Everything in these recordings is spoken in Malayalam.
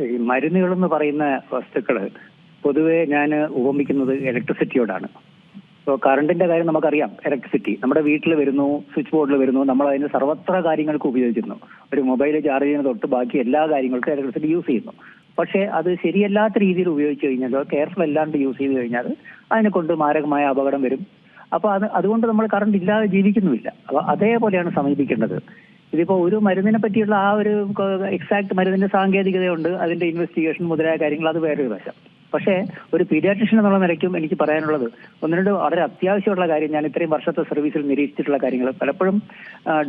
ഈ മരുന്നുകൾ എന്ന് പറയുന്ന വസ്തുക്കൾ പൊതുവെ ഞാൻ ഉപമിക്കുന്നത് ഇലക്ട്രിസിറ്റിയോടാണ് ഇപ്പോൾ കറണ്ടിന്റെ കാര്യം നമുക്കറിയാം. ഇലക്ട്രിസിറ്റി നമ്മുടെ വീട്ടിൽ വരുന്നു സ്വിച്ച് ബോർഡിൽ വരുന്നു നമ്മൾ അതിന് സർവത്ര കാര്യങ്ങൾക്ക് ഉപയോഗിക്കുന്നു ഒരു മൊബൈൽ ചാർജ് ചെയ്യുന്ന തൊട്ട് ബാക്കി എല്ലാ കാര്യങ്ങൾക്കും ഇലക്ട്രിസിറ്റി യൂസ് ചെയ്യുന്നു. പക്ഷേ അത് ശരിയല്ലാത്ത രീതിയിൽ ഉപയോഗിച്ച് കഴിഞ്ഞാൽ കെയർഫുൾ അല്ലാണ്ട് യൂസ് ചെയ്ത് കഴിഞ്ഞാൽ അതിനെ കൊണ്ട് മാരകമായ അപകടം വരും. അപ്പൊ അത് അതുകൊണ്ട് നമ്മൾ കറണ്ട് ഇല്ലാതെ ജീവിക്കുന്നുമില്ല. അപ്പൊ അതേപോലെയാണ് സമീപിക്കേണ്ടത്. ഇതിപ്പോ ഒരു മരുന്നിനെ പറ്റിയുള്ള ആ ഒരു എക്സാക്ട് മരുന്നിന്റെ സാങ്കേതികതയുണ്ട്. അതിന്റെ ഇൻവെസ്റ്റിഗേഷൻ മുതലായ കാര്യങ്ങൾ അത് വേറൊരു വശം. പക്ഷേ ഒരു പീഡിയാട്രിഷ്യൻ എന്നുള്ള നിലയ്ക്കും എനിക്ക് പറയാനുള്ളത് ഒന്ന് രണ്ട് വളരെ അത്യാവശ്യമുള്ള കാര്യം ഞാൻ ഇത്രയും വർഷത്തെ സർവീസിൽ നിരീക്ഷിച്ചിട്ടുള്ള കാര്യങ്ങൾ. പലപ്പോഴും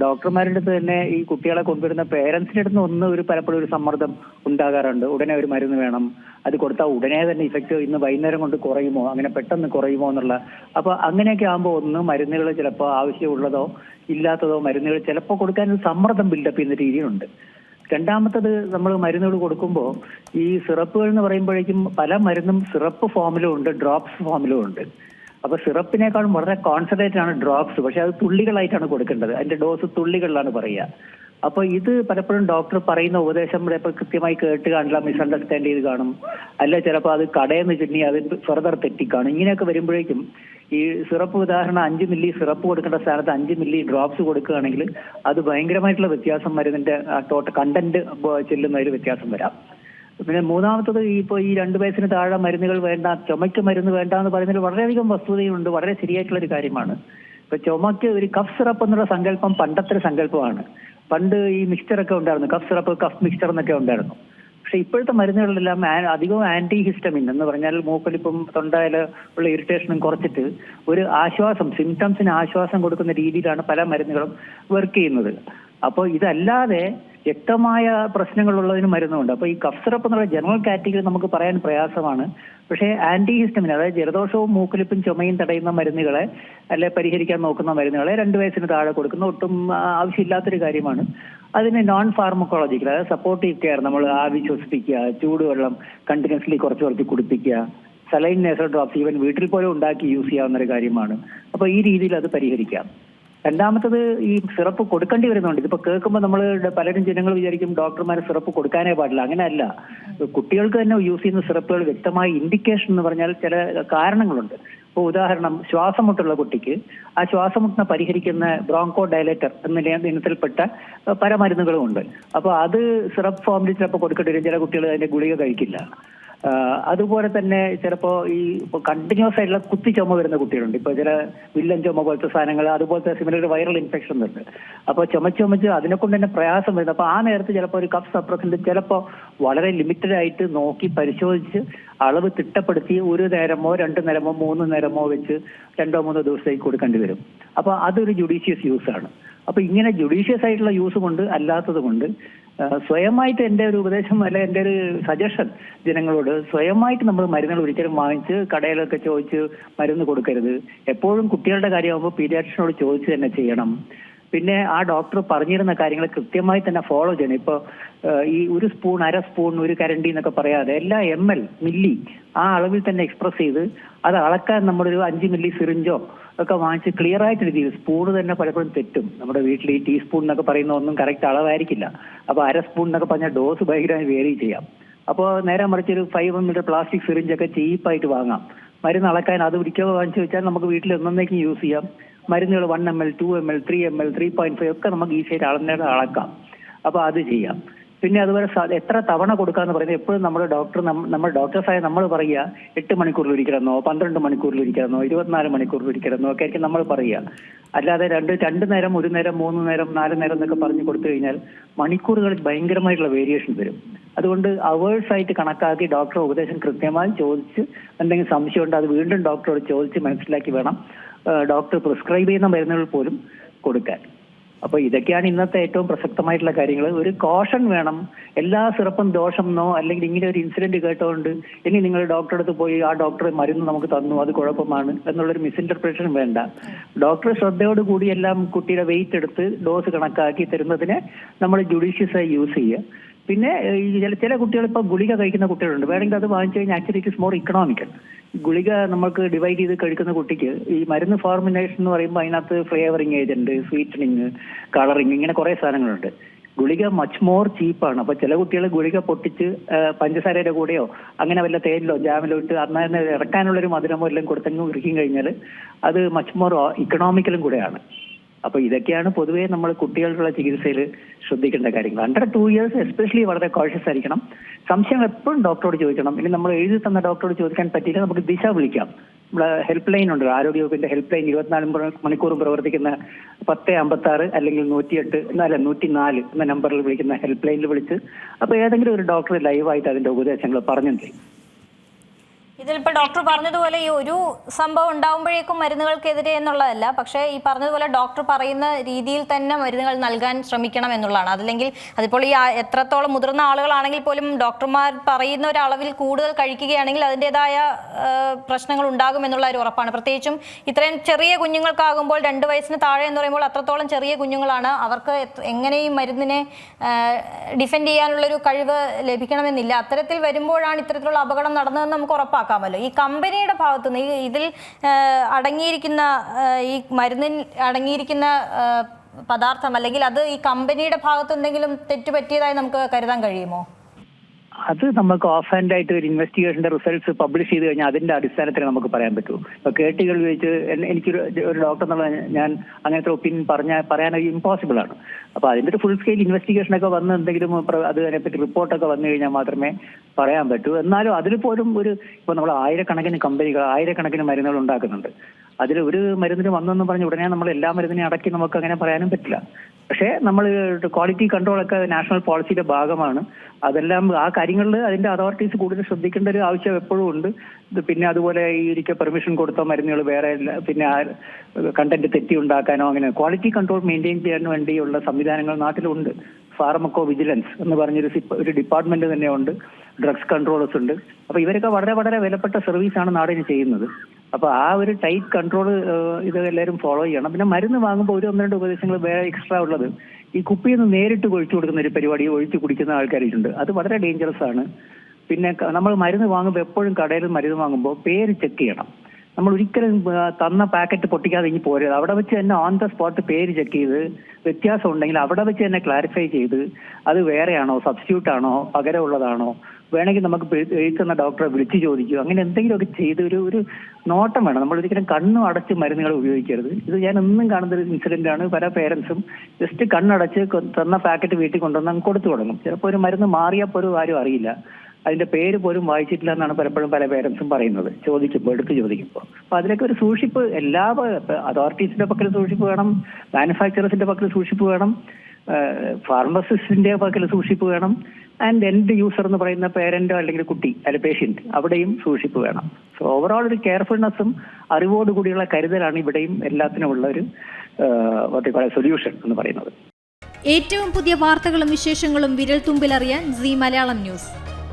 ഡോക്ടർമാരുടെ അടുത്ത് തന്നെ ഈ കുട്ടികളെ കൊണ്ടുവരുന്ന പേരൻസിന്റെ അടുത്ത് ഒന്ന് ഒരു പലപ്പോഴും ഒരു സമ്മർദ്ദം ഉണ്ടാകാറുണ്ട്. ഉടനെ ഒരു മരുന്ന് വേണം. അത് കൊടുത്താൽ ഉടനെ തന്നെ ഇഫക്റ്റ് ഇന്ന് വൈകുന്നേരം കൊണ്ട് കുറയുമോ? അങ്ങനെ പെട്ടെന്ന് കുറയുമോ എന്നുള്ള അപ്പൊ അങ്ങനെയൊക്കെ ആകുമ്പോൾ ഒന്ന് മരുന്നുകൾ ചിലപ്പോൾ ആവശ്യമുള്ളതോ ഇല്ലാത്തതോ മരുന്നുകൾ ചിലപ്പോൾ കൊടുക്കാൻ ഒരു സമ്മർദ്ദം ബിൽഡപ്പ് ചെയ്യുന്ന രീതിയിലുണ്ട്. രണ്ടാമത്തത് നമ്മൾ മരുന്നുകൾ കൊടുക്കുമ്പോൾ ഈ സിറപ്പുകൾ എന്ന് പറയുമ്പോഴേക്കും പല മരുന്നും സിറപ്പ് ഫോമിലും ഉണ്ട് ഡ്രോപ്സ് ഫോമിലും ഉണ്ട്. അപ്പൊ സിറപ്പിനേക്കാളും വളരെ കോൺസെൻട്രേറ്റ് ആണ് ഡ്രോപ്സ്. പക്ഷെ അത് തുള്ളികളായിട്ടാണ് കൊടുക്കേണ്ടത്. അതിന്റെ ഡോസ് തുള്ളികളിലാണ് പറയുക. അപ്പൊ ഇത് പലപ്പോഴും ഡോക്ടർ പറയുന്ന ഉപദേശം ചിലപ്പോൾ കൃത്യമായി കേട്ട് കാണില്ല മിസ്അണ്ടർസ്റ്റാൻഡ് ചെയ്ത് കാണും. അല്ല ചിലപ്പോൾ അത് കടയെന്ന് ചിന്നി അത് ഫെർദർ തെറ്റിക്കാണും. ഇങ്ങനെയൊക്കെ വരുമ്പോഴേക്കും ഈ സിറപ്പ് ഉദാഹരണം അഞ്ച് മില്ലി സിറപ്പ് കൊടുക്കേണ്ട സ്ഥാനത്ത് അഞ്ച് മില്ലി ഡ്രോപ്സ് കൊടുക്കുകയാണെങ്കിൽ അത് ഭയങ്കരമായിട്ടുള്ള വ്യത്യാസം മരുന്നിന്റെ ടോട്ടൽ കണ്ടന്റ് ചെല്ലുന്നതിൽ വ്യത്യാസം വരാം. പിന്നെ മൂന്നാമത്തത് ഇപ്പോൾ ഈ രണ്ട് വയസ്സിന് താഴെ മരുന്നുകൾ വേണ്ട ചുമയ്ക്ക് മരുന്ന് വേണ്ട എന്ന് പറയുന്നതിൽ വളരെയധികം വസ്തുതയുണ്ട്. വളരെ ശരിയായിട്ടുള്ള ഒരു കാര്യമാണ്. ഇപ്പൊ ചുമക്ക് ഒരു കഫ് സിറപ്പ് എന്നുള്ള സങ്കല്പം പണ്ടത്തെ സങ്കല്പമാണ്. പണ്ട് ഈ മിക്സ്ചർ ഒക്കെ ഉണ്ടായിരുന്നു. കഫ് സിറപ്പ് കഫ് മിക്സ്ചർ എന്നൊക്കെ ഉണ്ടായിരുന്നു. പക്ഷെ ഇപ്പോഴത്തെ മരുന്നുകളിലെല്ലാം അധികം അധികവും ആന്റി ഹിസ്റ്റമിൻ എന്ന് പറഞ്ഞാൽ മൂക്കൊലിപ്പും തൊണ്ടയിൽ ഉള്ള ഇറിറ്റേഷനും കുറച്ചിട്ട് ഒരു ആശ്വാസം സിംറ്റംസിന് ആശ്വാസം കൊടുക്കുന്ന രീതിയിലാണ് പല മരുന്നുകളും വർക്ക് ചെയ്യുന്നത്. അപ്പോൾ ഇതല്ലാതെ വ്യക്തമായ പ്രശ്നങ്ങളുള്ളതിന് മരുന്നുണ്ട്. അപ്പോൾ ഈ കഫ് സിറപ്പ് എന്നുള്ള ജനറൽ കാറ്റഗറി നമുക്ക് പറയാൻ പ്രയാസമാണ്. പക്ഷേ ആന്റി ഹിസ്റ്റമിൻ അതായത് ജലദോഷവും മൂക്കലിപ്പും ചുമയും തടയുന്ന മരുന്നുകളെ അല്ലെ പരിഹരിക്കാൻ നോക്കുന്ന മരുന്നുകളെ രണ്ട് വയസ്സിന് താഴെ കൊടുക്കുന്ന ഒട്ടും ആവശ്യമില്ലാത്തൊരു കാര്യമാണ്. അതിന് നോൺ ഫാർമക്കോളജിക്കൽ അതായത് സപ്പോർട്ടീവ് കെയർ നമ്മൾ ആവി ശ്വസിപ്പിക്കുക ചൂടുവെള്ളം കണ്ടിന്യൂസ്ലി കുറച്ച് കുറച്ച് കുടിപ്പിക്കുക സലൈൻ നേസൽ ഡ്രോപ്സ് ഈവൻ വീട്ടിൽ പോലും ഉണ്ടാക്കി യൂസ് ചെയ്യാവുന്ന ഒരു കാര്യമാണ്. അപ്പോൾ ഈ രീതിയിൽ അത് പരിഹരിക്കാം. രണ്ടാമത്തത് ഈ സിറപ്പ് കൊടുക്കേണ്ടി വരുന്നുണ്ട്. ഇതിപ്പോ കേൾക്കുമ്പോൾ നമ്മൾ പലരും ജനങ്ങൾ വിചാരിക്കും ഡോക്ടർമാർ സിറപ്പ് കൊടുക്കാനേ പാടില്ല. അങ്ങനെയല്ല. കുട്ടികൾക്ക് തന്നെ യൂസ് ചെയ്യുന്ന സിറപ്പുകൾ വ്യക്തമായ ഇൻഡിക്കേഷൻ എന്ന് പറഞ്ഞാൽ ചില കാരണങ്ങളുണ്ട്. ഇപ്പോൾ ഉദാഹരണം ശ്വാസമുട്ടുള്ള കുട്ടിക്ക് ആ ശ്വാസമുട്ടിനെ പരിഹരിക്കുന്ന ബ്രോങ്കോ ഡയലേറ്റർ എന്ന ഇനത്തിൽപ്പെട്ട പല മരുന്നുകളും ഉണ്ട്. അപ്പോൾ അത് സിറപ്പ് ഫോമിൽ ചിലപ്പോൾ കൊടുക്കേണ്ടി വരും. ചില കുട്ടികൾ അതിന്റെ ഗുളിക കഴിക്കില്ല. അതുപോലെ തന്നെ ചിലപ്പോ ഈ കണ്ടിന്യൂസ് ആയിട്ടുള്ള കുത്തി ചുമ വരുന്ന കുട്ടികളുണ്ട്. ഇപ്പൊ ചില വില്ലൻ ചുമ പോലത്തെ സാധനങ്ങൾ അതുപോലത്തെ സിമിലർ വൈറൽ ഇൻഫെക്ഷൻ ഉണ്ട്. അപ്പൊ ചുമച്ച് അതിനെ കൊണ്ട് തന്നെ പ്രയാസം വരുന്നത് അപ്പൊ ആ നേരത്ത് ചിലപ്പോൾ ഒരു കഫ് സപ്രസിന്റ് ചിലപ്പോൾ വളരെ ലിമിറ്റഡ് ആയിട്ട് നോക്കി പരിശോധിച്ച് അളവ് തിട്ടപ്പെടുത്തി ഒരു നേരമോ രണ്ട് നേരമോ മൂന്ന് നേരമോ വെച്ച് രണ്ടോ മൂന്നോ ദിവസത്തേക്ക് കൊടുക്കേണ്ടി വരും. അപ്പൊ അതൊരു ജുഡീഷ്യസ് യൂസ് ആണ്. അപ്പൊ ഇങ്ങനെ ജുഡീഷ്യസ് ആയിട്ടുള്ള യൂസ് കൊണ്ട് അല്ലാത്തത് കൊണ്ട് സ്വയമായിട്ട് എന്റെ ഒരു ഉപദേശം അല്ലെ എന്റെ ഒരു സജഷൻ ജനങ്ങളോട് സ്വയമായിട്ട് നമ്മൾ മരുന്നുകൾ ഒരിക്കലും വാങ്ങിച്ച് കടയിലൊക്കെ ചോദിച്ച് മരുന്ന് കൊടുക്കരുത്. എപ്പോഴും കുട്ടികളുടെ കാര്യമാകുമ്പോൾ പീഡിയാട്രിഷനോട് ചോദിച്ച് തന്നെ ചെയ്യണം. പിന്നെ ആ ഡോക്ടർ പറഞ്ഞിരുന്ന കാര്യങ്ങൾ കൃത്യമായി തന്നെ ഫോളോ ചെയ്യണം. ഇപ്പോൾ ഈ ഒരു സ്പൂൺ അര സ്പൂൺ ഒരു കരണ്ടി എന്നൊക്കെ പറയാതെ എല്ലാ എം എൽ മില്ലി ആ അളവിൽ തന്നെ എക്സ്പ്രസ് ചെയ്ത് അത് അളക്കാൻ നമ്മളൊരു അഞ്ച് മില്ലി സിറിഞ്ചോ ഒക്കെ വാങ്ങിച്ച് ക്ലിയർ ആയിട്ട് രീതിയിൽ സ്പൂൺ തന്നെ പലപ്പോഴും തെറ്റും. നമ്മുടെ വീട്ടിൽ ഈ ടീസ്പൂൺ എന്നൊക്കെ പറയുന്ന ഒന്നും കറക്റ്റ് അളവായിരിക്കില്ല. അപ്പോൾ അര സ്പൂൺ എന്നൊക്കെ പറഞ്ഞാൽ ഡോസ് ഭയങ്കരമായി വേരി ചെയ്യാം. അപ്പോൾ നേരെ മറിച്ച് ഒരു ഫൈവ് എം എൽ പ്ലാസ്റ്റിക് സിറിഞ്ചൊക്കെ ചീപ്പായിട്ട് വാങ്ങാം. മരുന്ന് അളക്കാൻ അത് ഒരിക്കൽ വാങ്ങിച്ചു വെച്ചാൽ നമുക്ക് വീട്ടിൽ എന്നേക്കും യൂസ് ചെയ്യാം. മരുന്നുകൾ one M L two M L three M L three point five ഒക്കെ നമുക്ക് ഈസിയായിട്ട് അളന്നേരം അളക്കാം. അപ്പൊ അത് ചെയ്യാം. പിന്നെ അതുപോലെ എത്ര തവണ കൊടുക്കാന്ന് പറയുന്നത് എപ്പോഴും നമ്മുടെ ഡോക്ടർ നമ്മൾ ഡോക്ടേഴ്സായ നമ്മൾ പറയുക എട്ട് മണിക്കൂറിൽ ഒരിക്കലെന്നോ പന്ത്രണ്ട് മണിക്കൂറിൽ ഒരിക്കലെന്നോ ഇരുപത്തിനാല് മണിക്കൂറിൽ ഒരിക്കലെന്നോ ഒക്കെ ആയിരിക്കും നമ്മൾ പറയുക. അല്ലാതെ രണ്ട് രണ്ട് നേരം ഒരു നേരം മൂന്ന് നേരം നാല് നേരം എന്നൊക്കെ പറഞ്ഞു കൊടുത്തു കഴിഞ്ഞാൽ മണിക്കൂറുകളിൽ ഭയങ്കരമായിട്ടുള്ള വേരിയേഷൻ വരും. അതുകൊണ്ട് അവേഴ്സ് ആയിട്ട് കണക്കാക്കി ഡോക്ടർ ഉപദേശം കൃത്യമായി ചോദിച്ച് എന്തെങ്കിലും സംശയമുണ്ട് അത് വീണ്ടും ഡോക്ടറോട് ചോദിച്ച് മനസ്സിലാക്കി വേണം. ഡോക്ടർ പ്രിസ്ക്രൈബ് ചെയ്യുന്ന മരുന്നുകൾ പോലും കൊടുക്കാൻ. അപ്പോൾ ഇതൊക്കെയാണ് ഇന്നത്തെ ഏറ്റവും പ്രസക്തമായിട്ടുള്ള കാര്യങ്ങൾ. ഒരു കോഷൻ വേണം. എല്ലാ സിറപ്പും ദോഷം എന്നോ അല്ലെങ്കിൽ ഇങ്ങനെ ഒരു ഇൻസിഡന്റ് കേട്ടോണ്ട് ഇനി നിങ്ങൾ ഡോക്ടറെ അടുത്ത് പോയി ആ ഡോക്ടർ മരുന്ന് നമുക്ക് തന്നു അത് കുഴപ്പമാണ് എന്നുള്ളൊരു മിസ്ഇന്റർപ്രിട്ടേഷൻ വേണ്ട. ഡോക്ടർ ശ്രദ്ധയോട് കൂടി എല്ലാം കുട്ടിയുടെ വെയിറ്റ് എടുത്ത് ഡോസ് കണക്കാക്കി തരുന്നതിനെ നമ്മൾ ജുഡീഷ്യസായി യൂസ് ചെയ്യുക. പിന്നെ ചില ചില കുട്ടികൾ ഇപ്പൊ ഗുളിക കഴിക്കുന്ന കുട്ടികളുണ്ട്. വേണമെങ്കിൽ അത് വാങ്ങിച്ചു കഴിഞ്ഞാൽ actually it is more economical ഗുളിക നമുക്ക് ഡിവൈഡ് ചെയ്ത് കഴിക്കുന്ന കുട്ടിക്ക് ഈ മരുന്ന് ഫോർമുലേഷൻ എന്ന് പറയുമ്പോൾ അതിനകത്ത് ഫ്ലേവറിങ് ഏജന്റ് സ്വീറ്റനിങ് കളറിങ് ഇങ്ങനെ കുറേ സാധനങ്ങളുണ്ട്. ഗുളിക മച്ച് മോർ ചീപ്പാണ് അപ്പൊ ചില കുട്ടികൾ ഗുളിക പൊട്ടിച്ച് പഞ്ചസാരയുടെ കൂടെയോ അങ്ങനെ വല്ല തേനിലോ ജാമിലോ ഇട്ട് അന്നേരം ഇറക്കാനുള്ളൊരു മധുരമോ എല്ലാം കൊടുത്തെങ്കിലും ഇറക്കി കഴിഞ്ഞാൽ അത് മച്ച് മോർ ഇക്കണോമിക്കലും കൂടെയാണ്. അപ്പൊ ഇതൊക്കെയാണ് പൊതുവേ നമ്മൾ കുട്ടികൾക്കുള്ള ചികിത്സയിൽ ശ്രദ്ധിക്കേണ്ട കാര്യങ്ങൾ. അണ്ടർ ടു ഇയേഴ്സ് എസ്പെഷ്യലി വളരെ കോഷ്യസ് ആയിരിക്കണം. സംശയങ്ങൾ എപ്പോഴും ഡോക്ടറോട് ചോദിക്കണം. ഇനി നമ്മൾ എഴുതി തന്ന ഡോക്ടറോട് ചോദിക്കാൻ പറ്റിയില്ല നമുക്ക് ദിശ വിളിക്കാം. നമ്മുടെ ഹെൽപ്പ് ലൈൻ ഉണ്ട്. ആരോഗ്യ വകുപ്പിന്റെ ഹെൽപ്പ് ലൈൻ ഇരുപത്തിനാല് മണി- മണിക്കൂറും പ്രവർത്തിക്കുന്ന പത്ത് അമ്പത്തി ആറ് അല്ലെങ്കിൽ നൂറ്റിയെട്ട് എന്നല്ല നൂറ്റി നാല് എന്ന നമ്പറിൽ വിളിക്കുന്ന ഹെൽപ്പ് ലൈനിൽ വിളിച്ച് അപ്പൊ ഏതെങ്കിലും ഒരു ഡോക്ടർ ലൈവായിട്ട് അതിന്റെ ഉപദേശങ്ങൾ പറഞ്ഞു തരും ഇതിലിപ്പോ ഡോക്ടർ പറഞ്ഞതുപോലെ ഈ ഒരു സംഭവം ഉണ്ടാകുമ്പോഴേക്കും മരുന്നുകൾക്കെതിരെ എന്നുള്ളതല്ല. പക്ഷേ ഈ പറഞ്ഞതുപോലെ ഡോക്ടർ പറയുന്ന രീതിയിൽ തന്നെ മരുന്നുകൾ നൽകാൻ ശ്രമിക്കണം എന്നുള്ളതാണ്. അതല്ലെങ്കിൽ അതിപ്പോൾ ഈ എത്രത്തോളം മുതിർന്ന ആളുകളാണെങ്കിൽ പോലും ഡോക്ടർമാർ പറയുന്ന ഒരളവിൽ കൂടുതൽ കഴിക്കുകയാണെങ്കിൽ അതിന്റെതായ പ്രശ്നങ്ങൾ ഉണ്ടാകും എന്നുള്ള ഒരു ഉറപ്പാണ്. പ്രത്യേകിച്ചും ഇത്രയും ചെറിയ കുഞ്ഞുങ്ങൾക്കാകുമ്പോൾ രണ്ട് വയസ്സിന് താഴെ എന്ന് പറയുമ്പോൾ അത്രത്തോളം ചെറിയ കുഞ്ഞുങ്ങളാണ്. അവർക്ക് എങ്ങനെയും മരുന്നിനെ ഡിഫെൻഡ് ചെയ്യാനുള്ളൊരു കഴിവ് ലഭിക്കണമെന്നില്ല. അത്തരത്തിൽ വരുമ്പോഴാണ് ഇത്തരത്തിലുള്ള അപകടം നടന്നതെന്ന് നമുക്ക് ഉറപ്പാക്കാമല്ലോ ഈ കമ്പനിയുടെ ഭാഗത്തുനിന്ന് ഈ ഇതിൽ അടങ്ങിയിരിക്കുന്ന ഈ മരുന്നിൽ അടങ്ങിയിരിക്കുന്ന പദാർത്ഥം അല്ലെങ്കിൽ അത് ഈ കമ്പനിയുടെ ഭാഗത്ത് എന്തെങ്കിലും തെറ്റുപറ്റിയതായി നമുക്ക് കരുതാൻ കഴിയുമോ? അത് നമുക്ക് ഓഫ് ഹാൻഡ് ആയിട്ട് ഒരു ഇൻവെസ്റ്റിഗേഷന്റെ റിസൾട്ട്സ് പബ്ലിഷ് ചെയ്ത് കഴിഞ്ഞാൽ അതിന്റെ അടിസ്ഥാനത്തിൽ നമുക്ക് പറയാൻ പറ്റൂ. ഇപ്പൊ കേട്ടുകൾ ഉപയോഗിച്ച് എനിക്കൊരു ഒരു ഡോക്ടർ എന്നുള്ള ഞാൻ അങ്ങനത്തെ ഒപ്പീനിയൻ പറഞ്ഞ പറയാൻ ഇമ്പോസിബിൾ ആണ് അപ്പൊ അതിന്റെ ഒരു ഫുൾ സ്കെയിൽ ഇൻവെസ്റ്റിഗേഷൻ ഒക്കെ വന്ന് എന്തെങ്കിലും അത് അതിനെപ്പറ്റി റിപ്പോർട്ടൊക്കെ വന്നു കഴിഞ്ഞാൽ മാത്രമേ പറയാൻ പറ്റൂ. എന്നാലും അതിൽ പോലും ഒരു ഇപ്പൊ നമ്മൾ ആയിരക്കണക്കിന് കമ്പനികൾ ആയിരക്കണക്കിന് മരുന്നുകൾ ഉണ്ടാക്കുന്നുണ്ട്. അതിൽ ഒരു മരുന്നിന് വന്നെന്ന് പറഞ്ഞ ഉടനെ നമ്മൾ എല്ലാ മരുന്നിനെയും അടക്കി നമുക്ക് അങ്ങനെ പറയാനും പറ്റില്ല. പക്ഷേ നമ്മൾ ക്വാളിറ്റി കൺട്രോൾ ഒക്കെ നാഷണൽ പോളിസിയുടെ ഭാഗമാണ്. അതെല്ലാം ആ കാര്യങ്ങളിൽ അതിന്റെ അതോറിറ്റീസ് കൂടുതൽ ശ്രദ്ധിക്കേണ്ട ഒരു ആവശ്യം എപ്പോഴും ഉണ്ട്. പിന്നെ അതുപോലെ ഈ ഒരിക്കൽ പെർമിഷൻ കൊടുത്ത മരുന്നുകൾ വേറെ പിന്നെ കണ്ടന്റ് തെറ്റി ഉണ്ടാക്കാനോ അങ്ങനെ ക്വാളിറ്റി കൺട്രോൾ മെയിന്റെയിൻ ചെയ്യാൻ വേണ്ടിയുള്ള സംവിധാനങ്ങൾ നാട്ടിലുണ്ട്. ഫാർമക്കോ വിജിലൻസ് എന്ന് പറഞ്ഞൊരു ഒരു ഡിപ്പാർട്ട്മെന്റ് തന്നെയുണ്ട്. ഡ്രഗ്സ് കൺട്രോളേഴ്സ് ഉണ്ട്. അപ്പൊ ഇവരൊക്കെ വളരെ വളരെ വിലപ്പെട്ട സർവീസാണ് നാടിന് ചെയ്യുന്നത്. അപ്പൊ ആ ഒരു ടൈറ്റ് കൺട്രോൾ ഇത് എല്ലാവരും ഫോളോ ചെയ്യണം. പിന്നെ മരുന്ന് വാങ്ങുമ്പോൾ ഒരു ഒന്ന് രണ്ട് ഉപദേശങ്ങൾ വേറെ എക്സ്ട്രാ ഉള്ളത്. ഈ കുപ്പിയിൽ നിന്ന് നേരിട്ട് ഒഴിച്ചു കൊടുക്കുന്ന ഒരു പരിപാടി ഒഴിച്ചു കുടിക്കുന്ന ആൾക്കാരുണ്ട്. അത് വളരെ ഡേഞ്ചറസ് ആണ്. പിന്നെ നമ്മൾ മരുന്ന് വാങ്ങുമ്പോൾ എപ്പോഴും കടയിൽ മരുന്ന് വാങ്ങുമ്പോൾ പേര് ചെക്ക് ചെയ്യണം. നമ്മൾ ഒരിക്കലും തന്ന പാക്കറ്റ് പൊട്ടിക്കാതെ ഇനി പോരുത്. അവിടെ വെച്ച് തന്നെ ഓൺ ദ സ്പോട്ട് പേര് ചെക്ക് ചെയ്ത് വ്യത്യാസം ഉണ്ടെങ്കിൽ അവിടെ വെച്ച് തന്നെ ക്ലാരിഫൈ ചെയ്ത് അത് വേറെയാണോ സബ്സ്റ്റിറ്റ്യൂട്ട് ആണോ പകരമുള്ളതാണോ വേണമെങ്കിൽ നമുക്ക് എഴുതുന്ന ഡോക്ടറെ വിളിച്ചു ചോദിക്കും. അങ്ങനെ എന്തെങ്കിലുമൊക്കെ ചെയ്ത് ഒരു ഒരു നോട്ടം വേണം. നമ്മൾ ഒരിക്കലും കണ്ണും അടച്ച് മരുന്നുകൾ ഉപയോഗിക്കരുത്. ഇത് ഞാൻ ഒന്നും കാണുന്ന ഒരു ഇൻസിഡന്റ് ആണ്. പല പേരൻസും ജസ്റ്റ് കണ്ണടച്ച് തന്ന പാക്കറ്റ് വീട്ടിൽ കൊണ്ടുവന്ന് കൊടുത്തു തുടങ്ങും. ചിലപ്പോൾ ഒരു മരുന്ന് മാറിയപ്പോൾ ഒരു ആരും അറിയില്ല. അതിന്റെ പേര് പോലും വായിച്ചിട്ടില്ല എന്നാണ് പലപ്പോഴും പല പേരൻസും പറയുന്നത്. ചോദിക്കുമ്പോൾ എടുത്ത് ചോദിക്കുമ്പോൾ അപ്പൊ അതിലൊക്കെ ഒരു സൂക്ഷിപ്പ് എല്ലാ അതോറിറ്റീസിന്റെ പക്കൽ സൂക്ഷിപ്പ് വേണം മാനുഫാക്ചറേഴ്സിന്റെ പക്കൽ സൂക്ഷിപ്പ് വേണം ഫാർമസിസ്റ്റിന്റെ പക്കൽ സൂക്ഷിപ്പ് വേണം ആൻഡ് എൻഡ് യൂസർ എന്ന് പറയുന്ന പേരന്റോ അല്ലെങ്കിൽ കുട്ടി അല്ലെ പേഷ്യന്റ് അവിടെയും സൂക്ഷിപ്പ് വേണം. സോ ഓവറോൾ ഒരു കെയർഫുൾനെസ്സും അറിവോടുകൂടിയുള്ള കരുതലാണ് ഇവിടെയും എല്ലാത്തിനും ഉള്ള ഒരു സൊല്യൂഷൻ എന്ന് പറയുന്നത്. ഏറ്റവും പുതിയ വാർത്തകളും വിശേഷങ്ങളും വിരൽ തുമ്പിലറിയാൻ സി മലയാളം ന്യൂസ്.